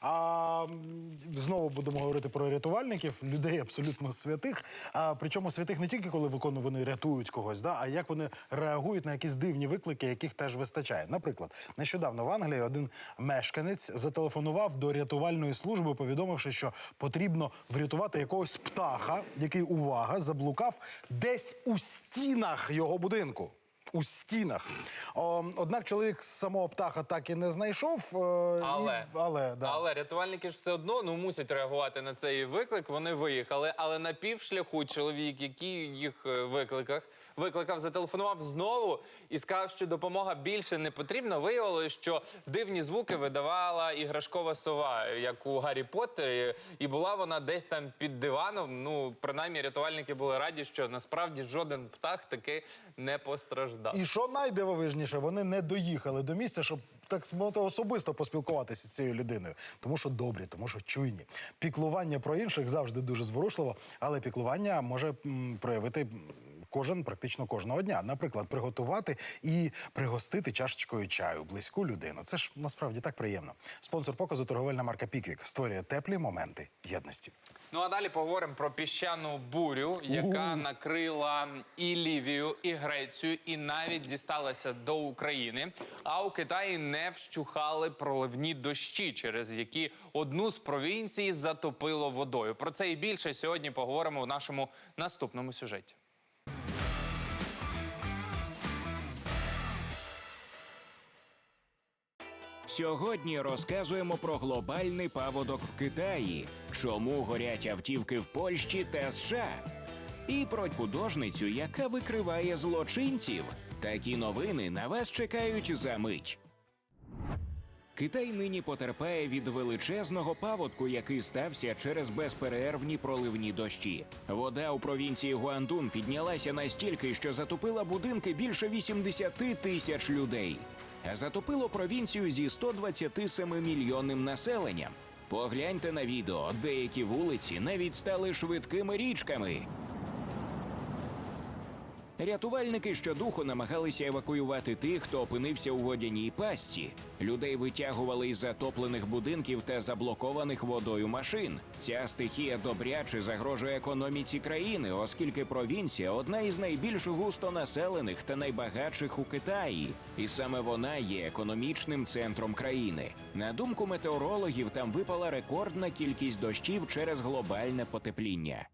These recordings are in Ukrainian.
А знову будемо говорити про рятувальників, людей абсолютно святих. А причому святих не тільки коли виконують, вони рятують когось, да, а як вони реагують на якісь дивні виклики, яких теж вистачає. Наприклад, нещодавно в Англії один мешканець зателефонував до рятувальної служби, повідомивши, що потрібно врятувати якогось птаха, який увага заблукав десь у стінах його будинку. У стінах. О, однак чоловік самого птаха так і не знайшов. е, Але, і, але, да. але рятувальники ж все одно ну, мусять реагувати на цей виклик. Вони виїхали, але на півшляху чоловік, який їх е, викликав, викликав, зателефонував знову і сказав, що допомога більше не потрібна. Виявилось, що дивні звуки видавала іграшкова сова, як у Гаррі Поттері, і була вона десь там під диваном. Ну, принаймні, рятувальники були раді, що насправді жоден птах таки не постраждав. І що найдивовижніше, вони не доїхали до місця, щоб так мовити, особисто поспілкуватися з цією людиною. Тому що добрі, тому що чуйні. Піклування про інших завжди дуже зворушливо, але піклування може проявити кожен практично кожного дня. Наприклад, приготувати і пригостити чашечкою чаю близьку людину. Це ж насправді так приємно. Спонсор показу торговельна марка Піквік створює теплі моменти єдності. Ну а далі поговоримо про піщану бурю, яка накрила і Лівію, і Грецію, і навіть дісталася до України. А у Китаї не вщухали проливні дощі, через які одну з провінцій затопило водою. Про це і більше сьогодні поговоримо в нашому наступному сюжеті. Сьогодні розказуємо про глобальний паводок в Китаї, чому горять автівки в Польщі та США, і про художницю, яка викриває злочинців. Такі новини на вас чекають за мить. Китай нині потерпає від величезного паводку, який стався через безперервні проливні дощі. Вода у провінції Гуандун піднялася настільки, що затопила будинки більше 80 тисяч людей. Затопило провінцію зі 127 мільйонним населенням. Погляньте на відео, деякі вулиці навіть стали швидкими річками. Рятувальники щодуху намагалися евакуювати тих, хто опинився у водяній пастці. Людей витягували із затоплених будинків та заблокованих водою машин. Ця стихія добряче загрожує економіці країни, оскільки провінція одна із найбільш густонаселених та найбагатших у Китаї, і саме вона є економічним центром країни. На думку метеорологів, там випала рекордна кількість дощів через глобальне потепління.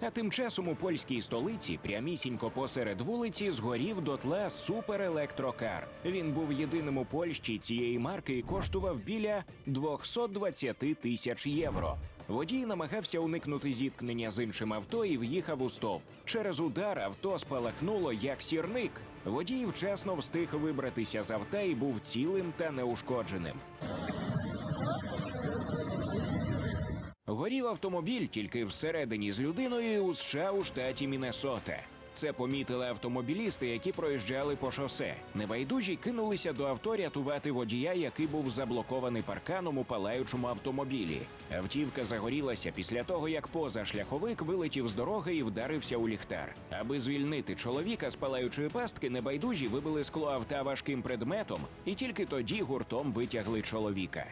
А тим часом у польській столиці прямісінько посеред вулиці згорів дотла суперелектрокар. Він був єдиним у Польщі цієї марки і коштував біля 220 тисяч євро. Водій намагався уникнути зіткнення з іншим авто і в'їхав у стовп. Через удар авто спалахнуло як сірник. Водій вчасно встиг вибратися з авто і був цілим та неушкодженим. Горів автомобіль тільки всередині з людиною у США у штаті Міннесота. Це помітили автомобілісти, які проїжджали по шосе. Небайдужі кинулися до авто рятувати водія, який був заблокований парканом у палаючому автомобілі. Автівка загорілася після того, як позашляховик вилетів з дороги і вдарився у ліхтар. Аби звільнити чоловіка з палаючої пастки, небайдужі вибили скло авто важким предметом, і тільки тоді гуртом витягли чоловіка.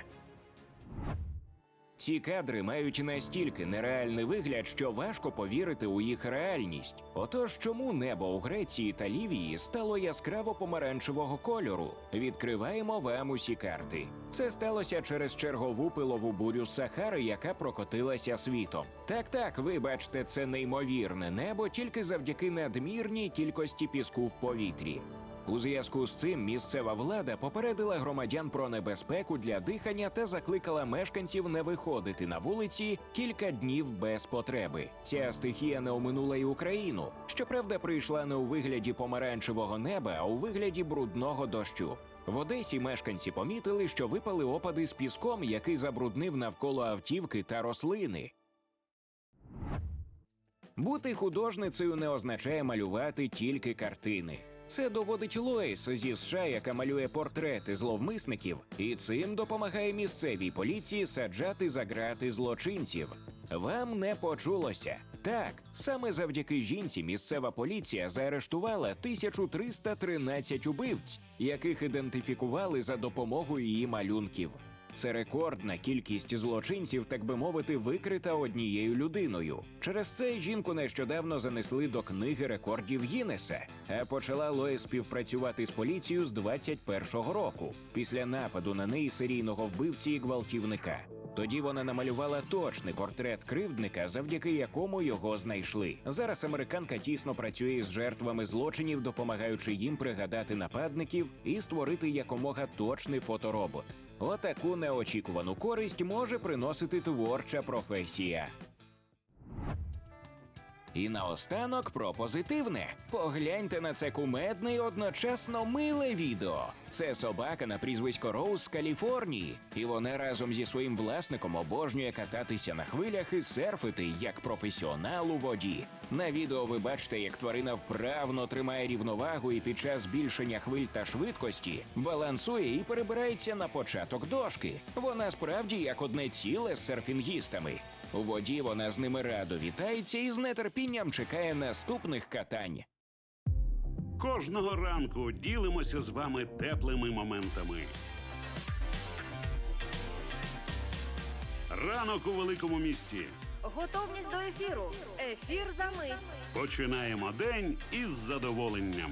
Ці кадри мають настільки нереальний вигляд, що важко повірити у їх реальність. Отож, чому небо у Греції та Лівії стало яскраво помаранчевого кольору? Відкриваємо вам усі карти. Це сталося через чергову пилову бурю Сахари, яка прокотилася світом. Так, так, ви бачите, це неймовірне небо тільки завдяки надмірній кількості піску в повітрі. У зв'язку з цим місцева влада попередила громадян про небезпеку для дихання та закликала мешканців не виходити на вулиці кілька днів без потреби. Ця стихія не оминула й Україну. Щоправда, прийшла не у вигляді помаранчевого неба, а у вигляді брудного дощу. В Одесі мешканці помітили, що випали опади з піском, який забруднив навколо автівки та рослини. Бути художницею не означає малювати тільки картини. Це доводить Лоїс зі США, яка малює портрети зловмисників, і цим допомагає місцевій поліції саджати за грати злочинців. Вам не почулося. Так, саме завдяки жінці місцева поліція заарештувала 1313 убивць, яких ідентифікували за допомогою її малюнків. Це рекордна кількість злочинців, так би мовити, викрита однією людиною. Через це жінку нещодавно занесли до книги рекордів Гіннеса, а почала Лоїс співпрацювати з поліцією з 21-го року після нападу на неї серійного вбивці і гвалтівника. Тоді вона намалювала точний портрет кривдника, завдяки якому його знайшли. Зараз американка тісно працює з жертвами злочинів, допомагаючи їм пригадати нападників і створити якомога точний фоторобот. Отаку неочікувану користь може приносити творча професія. І наостанок про позитивне. Погляньте на це кумедне і одночасно миле відео. Це собака на прізвисько Роуз з Каліфорнії, і вона разом зі своїм власником обожнює кататися на хвилях і серфити як професіонал у воді. На відео ви бачите, як тварина вправно тримає рівновагу і під час збільшення хвиль та швидкості балансує і перебирається на початок дошки. Вона справді як одне ціле з серфінгістами. У воді вона з ними радо вітається і з нетерпінням чекає наступних катань. Кожного ранку ділимося з вами теплими моментами. Ранок у великому місті. Готовність до ефіру. Ефір за мить. Починаємо день із задоволенням.